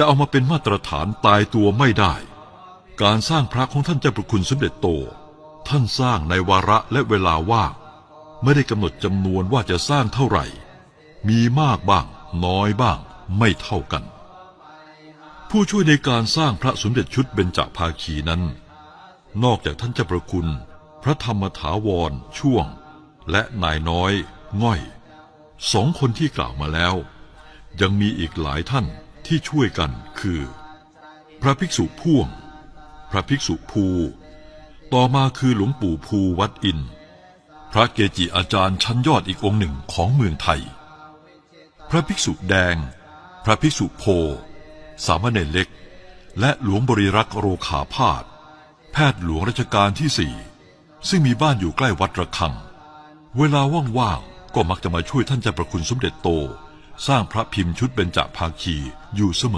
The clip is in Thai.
จะเอามาเป็นมาตรฐานตายตัวไม่ได้ การสร้างพระของท่านเจ้าประคุณสมเด็จโต ท่านสร้างในวาระและเวลาว่างไม่ได้กำหนดจำนวนว่าจะสร้างเท่าไหร่ มีมากบ้าง น้อยบ้าง ไม่เท่ากัน ผู้ช่วยในการสร้างพระสมเด็จชุดเบญจภาคีนั้น นอกจากท่านเจ้าประคุณ พระธรรมถาวร ช่วง และนายน้อย ง่อย สองคนที่กล่าวมาแล้ว ยังมีอีกหลายท่าน ที่ช่วยกันคือ พระภิกษุพ่วง พระภิกษุภู ต่อมาคือหลวงปู่ภูวัดอิน พระเกจิอาจารย์ชั้นยอดอีกองค์หนึ่งของเมืองไทย พระภิกษุแดง พระภิกษุโพ สามเณรเล็ก และหลวงบริรักษ์โรขาพาธแพทย์หลวงรัชกาลที่สี่ซึ่งมีบ้านอยู่ใกล้วัดระฆัง เวลาว่างๆก็มักจะมาช่วยท่านเจ้าประคุณสมเด็จโต สร้างพระพิมพ์ชุดเบญจภาคี อยู่เสมอ